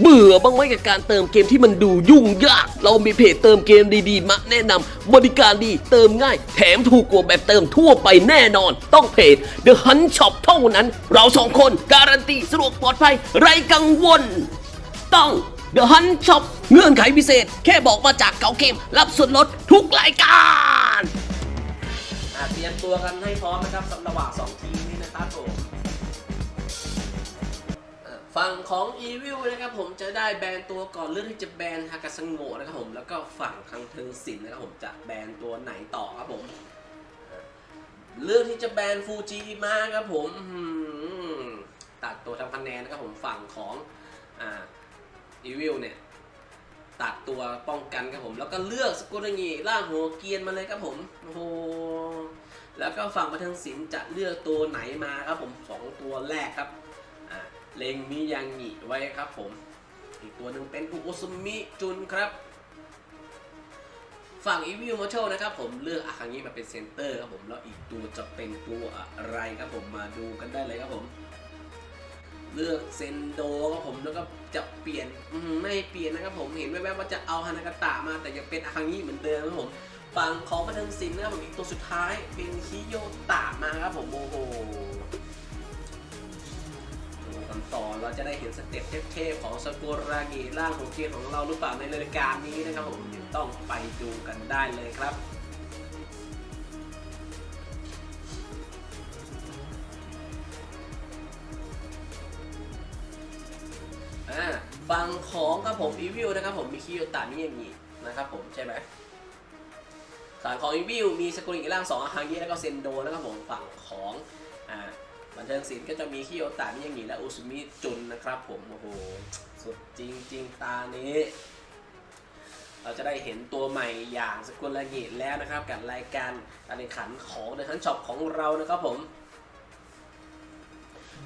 เบื่อบ้างไหมกับการเติมเกมที่มันดูยุ่งยาก เรามีเพจเติมเกมดีๆ มาแนะนำบริการดีเติมง่าย แถมถูกกว่าแบบเติมทั่วไปแน่นอน ต้องเพจ The Hunt Shop เท่านั้น เราสองคนการันตีสะดวกปลอดภัยไร้กังวล ต้อง The Hunt Shop เงื่อนไขพิเศษ แค่บอกมาจากเก่าเกม รับส่วนลดทุกรายการเตรียมตัวกันให้พร้อมนะครับสำหรับระหว่างสองทีมนี้นะครับผม ฝั่งของ Evil นะครับผมจะได้แบนตัวก่อนเลือกที่จะแบนฮากาซังโงนะครับผมแล้วก็ฝั่งทางเทิงสินนะครับผมจะแบนตัวไหนต่อครับผม เลือกที่จะแบนฟูจิมาครับผมตัดตัวทำคะแนนนะครับผมฝั่งของอ่า Evil เนี่ยตัดตัวป้องกันครับผมแล้วก็เลือกสกุลงีล่างหัวเกียนมาเลยครับผมโอ้โหแล้วก็ฝั่งบันเทิงศิลป์จะเลือกตัวไหนมาครับผมสองตัวแรกครับ เลงมิยังงิไว้ครับผม อีกตัวหนึ่งเป็นอุโอซุมิจุนครับ ฝั่งอีวิวมอเชลนะครับผมเลือกอาคังิมาเป็นเซนเตอร์ครับผมแล้วอีกตัวจะเป็นตัวอะไรครับผมมาดูกันได้เลยครับผม เลือกเซนโดครับผมแล้วก็จะเปลี่ยนไม่เปลี่ยนนะครับผมเห็นแวบๆว่าจะเอาฮานากาตะมาแต่ยังเป็นอาคังิเหมือนเดิมครับผมฝั่งของบันเทิงศิลป์นะครับผมอีกตัวสุดท้ายเป็นคิโยตะมาครับผมโอ้โห ต่อ เราจะได้เห็นสเต็ปเทพๆของสกุรางิร่างของเกียของเราหรือเปล่าในรายการนี้นะครับผมเดี๋ยวต้องไปดูกันได้เลยครับอ่าฝั่งของครับผมอีวิวนะครับผมมีคิโยตะมิยางินะครับผมใช่ไหมฝั่งของอีวิวมีสกุลิร่างสองอาฮางิแล้วก็เซนโดนะครับผมฝั่งของอ่า บันเทิงศิลป์ก็จะมีคิโยตะมิยางิและอุซุมิจุนนะครับ ผมโอ้โหสุดจริงจริงๆตานี้ เราจะได้เห็นตัวใหม่อย่างสกุลงิแล้วนะครับกับรายการการแข่งขันของเดอะฮันช็อปของเรานะครับผม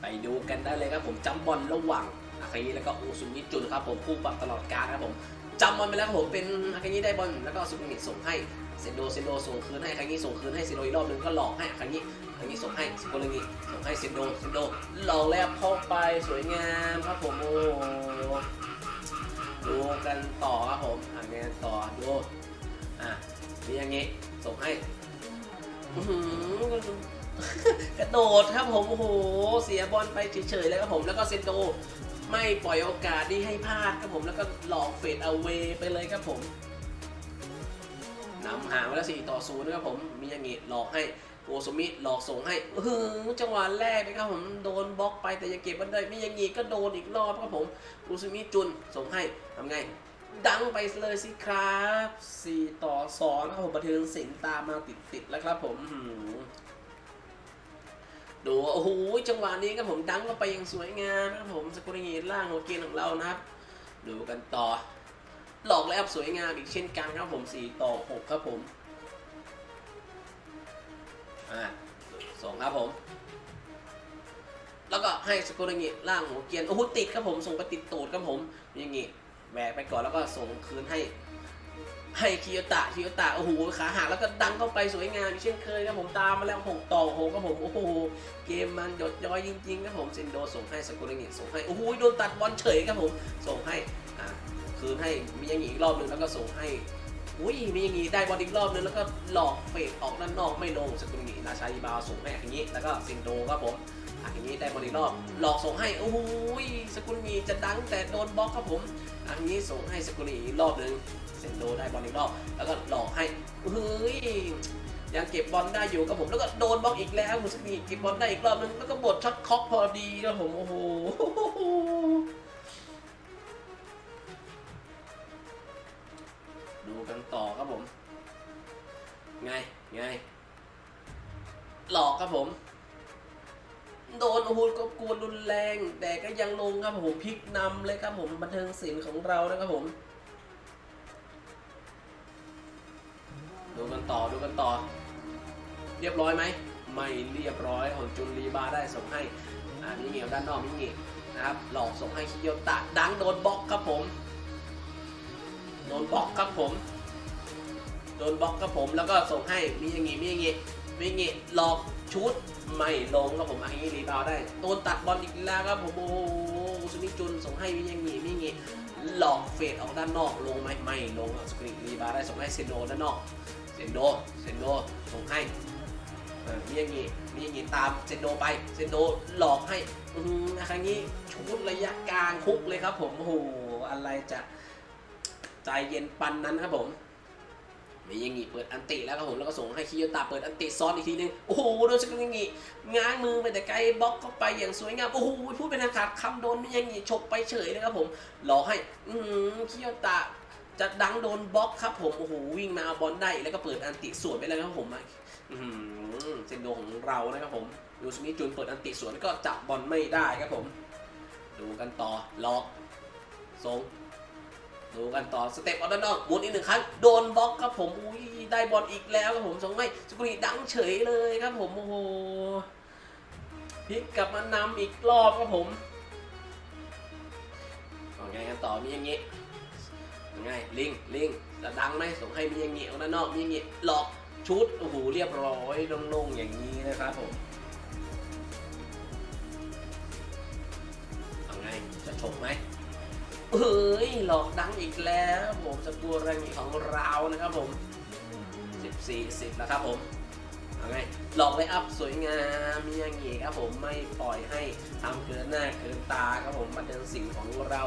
ไปดูกันได้เลยครับผมจำบอลระหว่างอาคายิแล้วก็อูซุมิจุนครับผมคู่ปรับตลอดการครับผมจำบอลไปแล้วครับผมเป็นอาคายิได้บอลแล้วก็ซุมิส่งให้ เซนโดเซนโดส่งคืนให้อาคายิส่งคืนให้เซนโดอีกรอบหนึงก็หลอกให้อาคายิอาคายิส่งให้สกุลงิส่งให้เซนโดเซนโดหลอกแล้วเข้าไปสวยงามครับผมโอ้ดูกันต่อครับผมอ่านกันต่อดูอะนี่อย่างงี้ส่งให้กระโดดครับผมโอ้โหเสียบอลไปเฉยๆเลยครับผมแล้วก็เซนโดไม่ปล่อยโอกาสที่ให้พลาดครับผมแล้วก็หลอกเฟดเอาเวไปเลยครับผม นำห่างไปแล้ว4ต่อ0นะครับผมมีอย่างงี้หลอกให้โอซุมิหลอกส่งให้อื้ออจังหวะแรกนะครับผมโดนบล็อกไปแต่ยังเก็บมันได้มีอย่างงี้ก็โดนอีกรอบครับผมโอซุมิจุนส่งให้ทำไงดังไปเลยสิครับ 4 ต่อ2นะครับผมบันเทิงศิลป์ตามมาติดๆแล้วครับผมดูโอ้โหจังหวะนี้ครับผมดังก็ไปอย่างสวยงามนะครับผมสกุลเงีล่างหัวเกนของเรานะครับ ดูกันต่อ หลอกแล้วสวยงามอีกเช่นกันครับผม 4 ต่อ 6 ครับผมอ่าส่งครับผม แล้วก็ให้สกุลงีล่างหัวเกียนโอ้โหติดครับผม ส่งไปติดตูดครับผมอย่างงี้แหวกไปก่อนแล้วก็ส่งคืนให้ ให้คิโยตะคิโยตะโอ้โหขาหักแล้วก็ดังเข้าไปสวยงามอีกเช่นเคยครับผมตามมาแล้วหกต่อหกครับผมโอ้โหเกมมันหยดย้อยจริงๆครับผมเซนโดส่งให้สกุลงิส่งให้โอ้โหโดนตัดบอลเฉยครับผมส่งให้อ่า คืนให้มียังงี้อีกรอบหนึงแล้วก็ส่งให้อุ้ยมียังงี้ได้บอลอีกรอบนึงแล้วก็หลอกเฟดออกด้านนอกไม่ลงสกุลงิราชาอีบาวส่งให้อย่างนี้ แล้วก็เซนโดครับผมอย่างนี้ได้บอลอีกรอบหลอกส่งให้โอ้โหสกุลงีจะดังแต่โดนบล็อกครับผมอันนี้ส่งให้สกุลงีอีกรอบหนึงเซนโดได้บอลอีกรอบแล้วก็หลอกให้เฮ้ยยังเก็บบอลได้อยู่ครับผมแล้วก็โดนบล็อกอีกแล้วคุณสกีเก็บบอลได้อีกรอบนึงแล้วก็บดช็อตคอกพอดีครับผมโอ้โห ดูกันต่อครับผม ไง ไง หลอกครับผม โดนโอ้โหก็กวนรุนแรง แต่ก็ยังลงครับผมพลิกนำเลยครับผมบันเทิงศิลป์ของเรานะครับผม ดูกันต่อดูกันต่อ เรียบร้อยไหมไม่เรียบร้อยของจุนรีบาได้ส่งให้อ่ามิเงียวด้านนอกมิเงีนะครับหลอกส่งให้คิโยตะดังโดนบล็อกครับผม โดนบล็อกครับผม โดนบล็อกครับผมแล้วก็ส่งให้มิยางิมิยางิมิยางิหลอกชุดไม่ลงครับผมอันนี้รีบาวได้โดนตัดบอลอีกแล้วครับผมโอ้โหซูนิจุนส่งให้มิยังงี้มิยังงี้หลอกเฟดออกด้านนอกลงไหมไม่ลงสกรีนรีบาร์ได้ส่งให้เซนโดด้านนอกเซนโดเซนโดส่งให้เออมิยังงี้มิยังงี้ตามเซนโดไปเซนโดหลอกให้อือหือครั้งนี้ชุดระยะกลางคุกเลยครับผมโอ้โหอะไรจะ ใจเย็นปันนั้นครับผมมียังงี้เปิดอันติแล้วครับผมแล้วก็ส่งให้คิโยตาเปิดอันติซ้อนอีกทีนึงโอ้โหโดนสกิลยังงี้ง้างมือไปแต่ไกลบล็อกเข้าไปอย่างสวยงามโอ้โหพูดเป็นทางขาดคำโดนมียังงี้ฉกไปเฉยเลยครับผมหลอกให้อือคิโยตาจะดังโดนบล็อกครับผมโอ้โหวิ่งมาเอาบอลได้แล้วก็เปิดอันติสวนไปเลยครับผมอือเซนโดของเรานะครับผมยูสมิจุนเปิดอันติสวนก็จับบอลไม่ได้ครับผม ดูกันต่อหลอกส่ง ดูกันต่อสเต็ปออดนอกหมุนอีกหนึ่งครั้งโดนบล็อกครับผมอุ้ยได้บอลอีกแล้วครับผมสองไม่สกุลีดังเฉยเลยครับผมโอ้โหพลิกกลับมานำอีกรอบครับผมเอาไงกันต่อมีอย่างงี้ยังไงลิงลิงจะดังไหมส่งให้มีอย่างงี้เอด้านนอกมีอย่างงี้หลอกชุดโอ้โหเรียบร้อยโล่งๆอย่างนี้นะครับผมเอาไงจะฉกไหม เฮ้ยหลอกดังอีกแล้วผมสกูรังีของเรานะครับผม 14 10แล้วครับผมเอาไงหลอกไลอัพสวยงามมีอย่างงี้ครับผมไม่ปล่อยให้ทำเกินหน้าเกินตาครับผมมาเดินสิ่งของเรา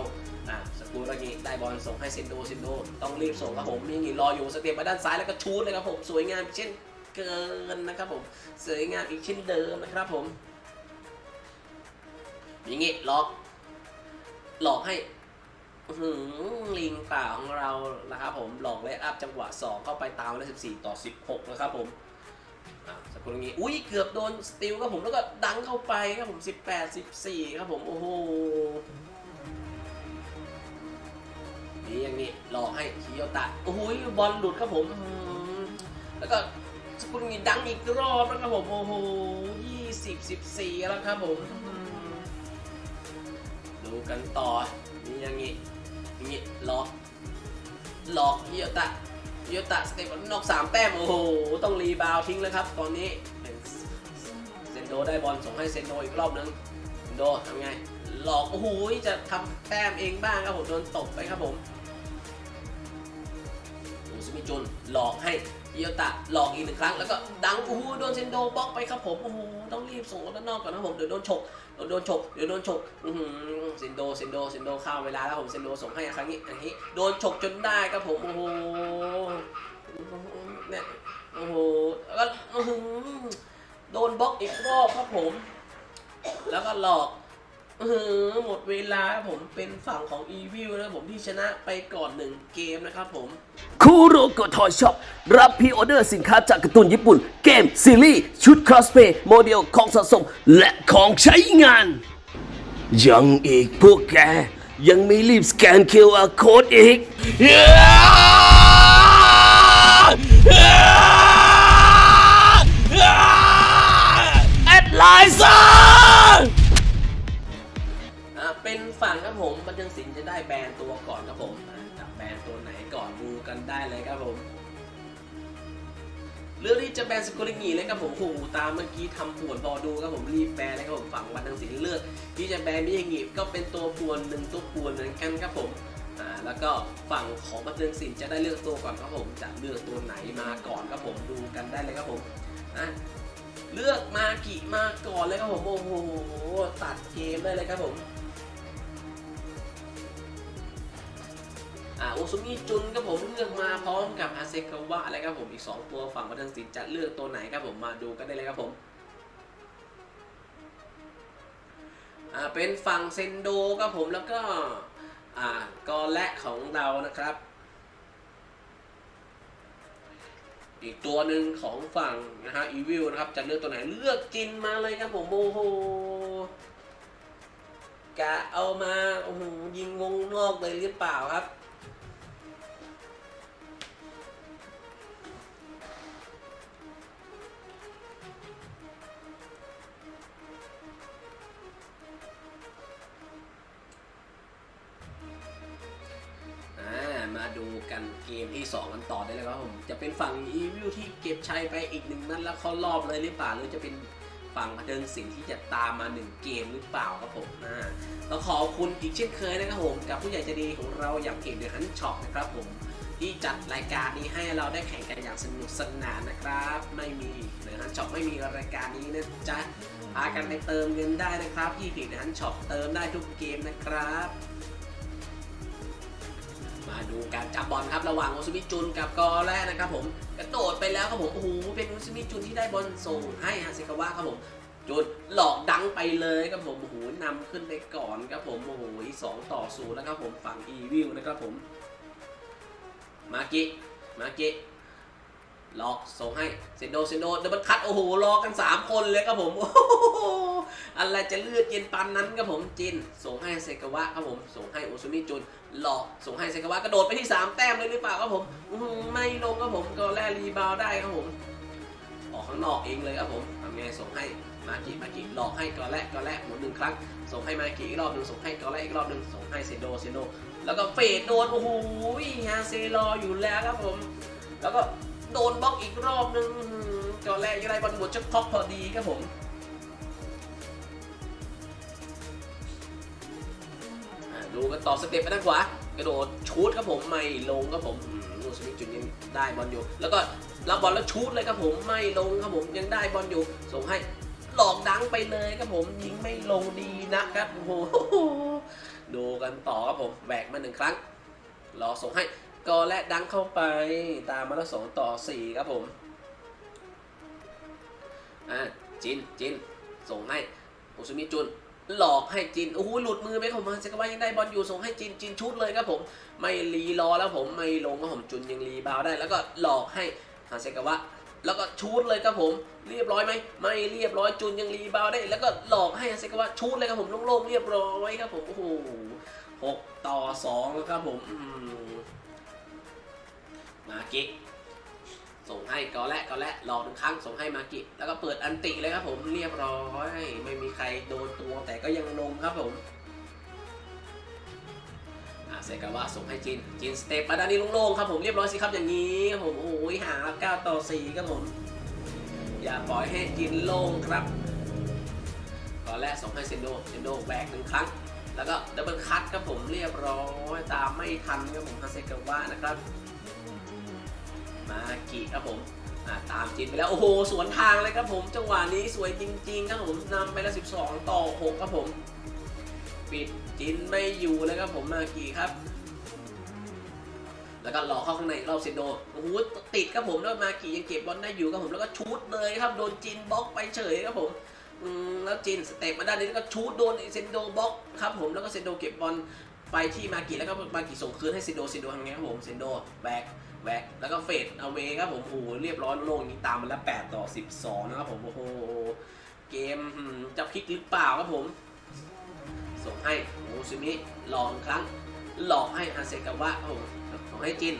อะสกูรังีได้บอลส่งให้เซนโดเซนโดต้องรีบส่งครับผมมีอย่างงี้รออยู่สเต็ปมาด้านซ้ายแล้วก็ชูดเลยครับผมสวยงามเช่นเกินนะครับผมสวยงามอีกเช่นเดิมนะครับผมอย่างงี้หลอกหลอกให้ ลิงป่าของเรานะครับผมหลอกเลยอัพจังหวะ 2 เข้าไปตามแล้ว14 ต่อ 16 นะครับผมสักครู่นี้ อุ้ยเกือบโดนสติลครับผมแล้วก็ดังเข้าไปครับผม 18 14 ครับผม โอ้โหนี่อย่างนี้หลอกให้คิโยตะโอ้โหบอลหลุดครับผม แล้วก็สกุลนี้ดังอีกรอบนะครับผม โอ้โห20 14แล้วครับผม ดูกันต่อนี่อย่างนี้ อย่างนี้หลอกหลอกฮิโยตะฮิโยตะสเต็ปนอกสามแต้มโอ้โหต้องรีบาวทิ้งแล้วครับ ตอนนี้เซนโดได้บอลส่งให้เซนโดอีกรอบนึงเซนโดทำไงหลอกโอ้โหจะทำแต้มเองบ้างครับผมโดนตบไปครับผมอูซิมิจุนหลอกให้ โยตะหลอกอีกหนึ่งครั้ง แล้วก็ดังโอ้โหโดนเซนโดบล็อกไปครับผมโอ้โหต้องรีบส่งออกด้านนอกก่อนนะผมเดี๋ยวโดนฉกเดี๋ยวโดนฉกเดี๋ยวโดนฉกอือหือเซนโดเซนโดเซนโดเข้าเวลาแล้วผมเซนโดส่งให้ครั้งนี้อันนี้โดนฉกจนได้ครับผมโอ้โหเนี่ยโอ้โหแล้วก็โดนบล็อกอีกรอบครับผม แล้วก็หลอก ออหือหมดเวลาผมเป็นฝั่งของ e v i l นะผมที่ชนะไปก่อนหนึ่งเกมนะครับผมคูโรโกทอยช็อปรับพรีออเดอร์สินค้าจากการ์ตูนญี่ปุ่น เกม ซีรีส์ ชุดครอสเพย์โมเดลของสะสม และของใช้งาน ยังอีกพวกแก ยังไม่รีบสแกน QR Code อีก แอดไลน์ซ่า ครับผมบันเทิงศิลป์จะได้แบนตัวก่อนครับผมจะแบนตัวไหนก่อนดูกันได้เลยครับผมเรื่องที่จะแบนสกุลิงีเลยครับผมโอ้โหตามเมื่อกี้ทำป่วนพอดูครับผมรีบแบนเลยครับผมฝั่งบันทิงศิลป์เลือกที่จะแบนมิยางิก็เป็นตัวป่วนหนึ่งตัวป่วนเหมือนกันครับผมอ่าแล้วก็ฝั่งของบันเทิงศิลป์จะได้เลือกตัวก่อนครับผมจะเลือกตัวไหนมาก่อนครับผมดูกันได้เลยครับผมอะเลือกมากิมาก่อนเลยครับผมโอ้โหตัดเกมได้เลยครับผม โอซุมิจุนครับผมเลือกมาพร้อมกับอาเซกาวะอะไรครับผมอีก 2 ตัวฝั่งบันเทิงศิลป์จะเลือกตัวไหนครับผมมาดูกันได้เลยครับผมเป็นฝั่งเซนโดครับผมแล้วก็อ่ากอและของเรานะครับ อีกตัวหนึ่งของฝั่งนะฮะอีวิลนะครับจะเลือกตัวไหนเลือกจินมาเลยครับผมโอ้โหกะเอามาโอ้โหยิงวงนอกเลยหรือเปล่าครับ ฝั่งอีวิลที่เก็บชัยไปอีกหนึ่งนัดแล้วเขารอบเลยหรือเปล่าหรือจะเป็นฟังเรื่องสิ่งที่จะตามมาหนึ่งเกมหรือเปล่าครับผมนะต้อขอบคุณอีกเช่นเคยนะครับผมกับผู้ใหญ่ใจดีของเราอย่างเพจเดอะฮันช็อปนะครับผมที่จัดรายการนี้ให้เราได้แข่งกันอย่างสนุกสนานนะครับ ไม่มีเดอะฮันช็อปไม่มีรายการนี้นะจ๊ะพากันไปเติมเงินได้นะครับที่เพจเดอะฮันช็อปเติมได้ทุกเกมนะครับ มาดูการจับบอลครับระหว่างโอซูมิจุนกับกอแรกนะครับผมกระโดดไปแล้วครับผมโอ้โหเป็นโอซูมิจุนที่ได้บอลส่งให้ฮาเซกาวะครับผมจุดหลอกดังไปเลยครับผมโอ้โหนำขึ้นไปก่อนครับผมโอ้โหสองต่อศูนย์แล้วครับผมฝั่งอีวิลนะครับผมมากิมากิ ลอกส่งให้เซนโดเซนโดเดบันคัตโอ้โหรอกัน 3 คนเลยครับผมโอ้โหอะไรจะเลือดเย็นปันนั้นครับผมจิน ส่งให้เซกาวะครับผมส่งให้โอซุมิจุนหลอกส่งให้เซกาวะกระโดดไปที่ 3 แต้มเลยหรือเปล่าครับผมไม่ลงครับผมก็แลรีบาวได้ครับผมออกข้างนอกเองเลยครับผมทำไงส่งให้มากิมากิหลอกให้กอแรกกอแรกหมุนหนึ่งครั้ง ส่งให้มากิอีกรอบหนึ่งส่งให้กอแรกอีกรอบหนึ่งส่งให้เซโดเซโดแล้วก็เฟดโดนโอ้โหฮาเซรออยู่แล้วครับผม แล้วก็ โดนบล็อกอีกรอบหนึ่งอื้อหือกอแรกยังไงบอลหมดจะท็อปพอดีครับผมดูกันต่อสเต็ปไปด้านขวากระโดดชูดครับผมไม่ลงครับผมลูสมิธจุนยังได้บอลอยู่ แล้วก็รับบอลแล้วชูดเลยครับผมไม่ลงครับผมยังได้บอลอยู่ ส่งให้หลอกดังไปเลยครับผมยิงไม่ลงดีนะครับโอ้โหดูกันต่อครับผมแบกมาหนึ่งครั้งรอส่งให้ กอและดังเข้าไปตามมาแล้วสองต่อสี่ครับผมอะจินจินส่งให้โอซุมิจุนหลอกให้จินโอ้โหหลุดมือไปของมาเซกาวะยังได้บอลอยู่ส่งให้จินจินชุดเลยครับผม ไม่รีรอแล้วผมไม่ลงครับผมจุนยังรีบาวได้ แล้วก็หลอกให้ฮาเซกาวะแล้วก็ชูดเลยครับผม เรียบร้อยไหมไม่เรียบร้อยจุนยังรีบาวได้ แล้วก็หลอกให้ฮาเซกาวะชูดเลยครับผมโล่งๆเรียบร้อยครับผมโอ้โหหกต่อสองแล้วครับผมอื มากะส่งให้กอและกอและรอหนึ่งครั้งส่งให้มากิแล้วก็เปิดอันติเลยครับผมเรียบร้อยไม่มีใครโดนตัวแต่ก็ยังลงครับผมอะเซกาวะส่งให้จินจินสเต็ปมาด้านนี้โล่งๆครับผมเรียบร้อยสิครับอย่างนี้ครับผมโอ้ยหา9ต่อ4ครับผมอย่าปล่อยให้จินโล่งครับกอนและส่งให้เซนโดเซนโดแบกหนึ่งครั้ง แล้วก็ดับเบิลคัตครับผมเรียบร้อยตามไม่ทันครับผมฮาเซกาวะนะครับ มากิครับผมตามจินไปแล้ว โอ้โห สวนทางเลยครับผม จังหวะนี้สวยจริงๆครับผมนำไปแล้ว 12 ต่อ 6 ครับผม ปิดจินไม่อยู่เลยครับผมมากิครับ แล้วก็หลอกเข้าข้างในรอบเซนโดโอ้โหติดครับผมแล้วมากิยังเก็บบอลได้อยู่ครับผมแล้วก็ชูดเลยครับโดนจินบล็อกไปเฉยครับผมอืมแล้วจินสเต็ปมาด้านนี้แล้วก็ชูดโดนเซนโดบล็อกครับผมแล้วก็เซนโดเก็บบอล ไปที่มากิแล้วก็มากิส่งคืนให้เซนโดเซนโดทำไงครับผมเซนโดแบกแบกแล้วก็เฟดเอาเวครับผมโอ้โหเรียบร้อยโล่งนี้ตามมาแล้ว 8 ต่อ 12 นะครับผมโอ้โหเกมจะพลิกหรือเปล่าครับผม ส่งให้โอซิมิลองครั้ง หลอกให้ฮาเซกาวะครับผมส่งให้จิน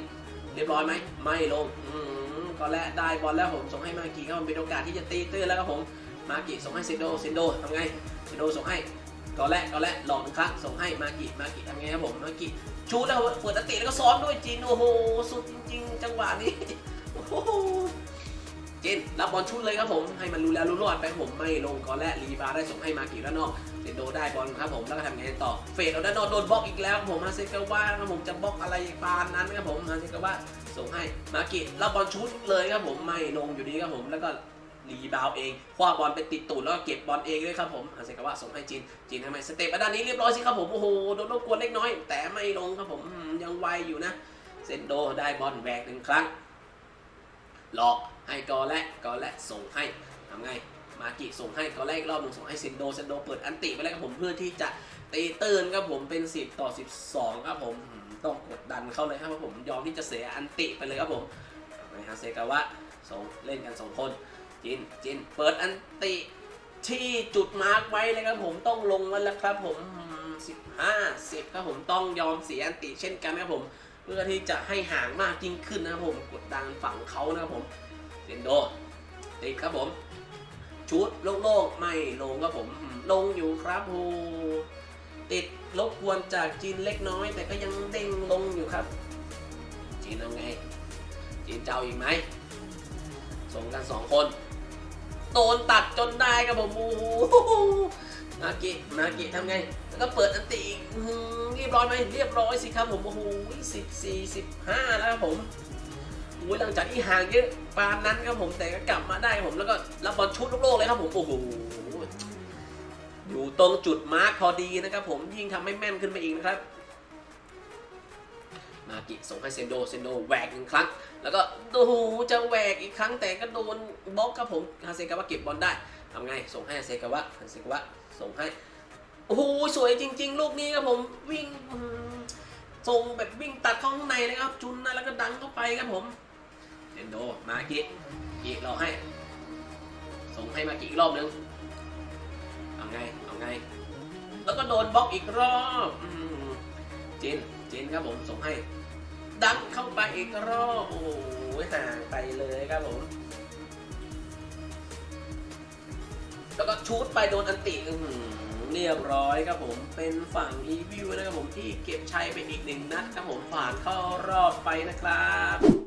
เรียบร้อยไหมไม่ลงอืมก็แล้วได้บอลแล้วผมส่งให้มากิครับผมเป็นโอกาสที่จะตีตื้นแล้วครับผมมากิส่งให้เซนโดเซนโดทำไงเซนโดส่งให้ ก็แรกก็แรกหลอกนึงครั้งส่งให้มากิมากิทำไงครับผมมากิชูดแล้วเปิดตะติแล้วก็ซ้อนด้วยจินโอ้โหสุดจริง ๆ จังหวะนี้โอโหจินรับบอลชุดเลยครับผมให้มันรู้แล้วรู้รอดไปผมไม่ลงก็แรกรีบาร์ได้ส่งให้มากิด้านนอกเซนโดได้บอลครับผมแล้วก็ทำไงต่อเฟดเอาด้านนอกโดนบล็อกอีกแล้วครับผมมาเซกาวะครับผมจะบล็อกอะไรปานนั้นครับผมมาเซกาวะส่งให้มากิรับบอลชุดเลยครับผมไม่ลงอยู่ดีครับผมแล้วก็ รีบาวเองคว้าบอลไปติดตูดแล้วก็เก็บบอลเองด้วยครับผมอาเซกาวะส่งให้จีนจีนทำไมสเตปมาด้านนี้เรียบร้อยสิครับผมโอ้โหโดนรบกวนเล็กน้อย แต่ไม่ลงครับผมยังไวอยู่นะเซนโดได้บอลแบกหนึ่งครั้งหลอกให้กอและกอและส่งให้ทำไงมากิส่งให้กอแรกรอบหนึ่งส่งให้เซนโดเซนโดเปิดอันติไปแล้วครับผมเพื่อที่จะตีตื้นครับผมเป็น 10 ต่อ 12 ครับผมต้องกดดันเข้าเลยครับผมยอมที่จะเสียอันติไปเลยครับผมฮาเซกาวะสองเล่นกันสองคน จินจินเปิดอันติที่จุดมาร์กไว้เลยครับผมต้องลงแล้วละครับผมสิบห้าสิบครับผมต้องยอมเสียอันติเช่นกันนะครับผม เพื่อที่จะให้ห่างมากยิ่งขึ้นนะครับผมกดดันฝั่งเขานะครับผมเซนโดติดครับผม ชุดโล่งๆไม่ลงครับผมอืมลงอยู่ครับโหติดรบกวนจากจีนเล็กน้อย แต่ก็ยังเด้งลงอยู่ครับ จีนเอาไง จีนเจ้าอีกไหมส่งกันสองคน โดนตัดจนได้ครับผมโอ้โหนาเกินาเกิทำไง แล้วก็เปิดอันติอีกเรียบร้อยไหมเรียบร้อยสิครับผมโอ้โหสิบสี่สิบห้าแล้วครับผมโอ้ยหลังจากที่ห่างเยอะปานนั้นครับผมแต่ก็กลับมาได้ครับผมแล้วก็รับบอลชุดโลกเลยครับผมโอ้โหอยู่ตรงจุดมาร์คพอดีนะครับผมยิ่งทำให้แม่นขึ้นไปอีกนะครับ มากิส่งให้เซนโดเซนโดแหวกหนึ่งครั้ง แล้วก็โอ้โหจะแหวกอีกครั้งแต่ก็โดนบล็อกครับผมฮาเซกาวะเก็บบอลได้ทำไงส่งให้ฮาเซกาวะฮาเซกาวะส่งให้โอ้โหสวยจริง ๆ ลูกนี้ครับผมวิ่งส่งแบบวิ่งตัดเข้าข้างในนะครับ จุนนะแล้วก็ดังเข้าไปครับผมเซนโดมากิอีกเราให้ ส่งให้มากิอีกรอบนึงเอาไงเอาไง แล้วก็โดนบล็อกอีกรอบจินจินครับผมส่งให้ ดังเข้าไปอีกรอบโอ้โหห่างไปเลยครับผม แล้วก็ชูดไปโดนอันติอืเรียบร้อยครับผมเป็นฝั่งอีวิวนะครับผมที่เก็บชัยไปอีกหนึ่งนัดครับผมผ่านเข้ารอบไปนะครับ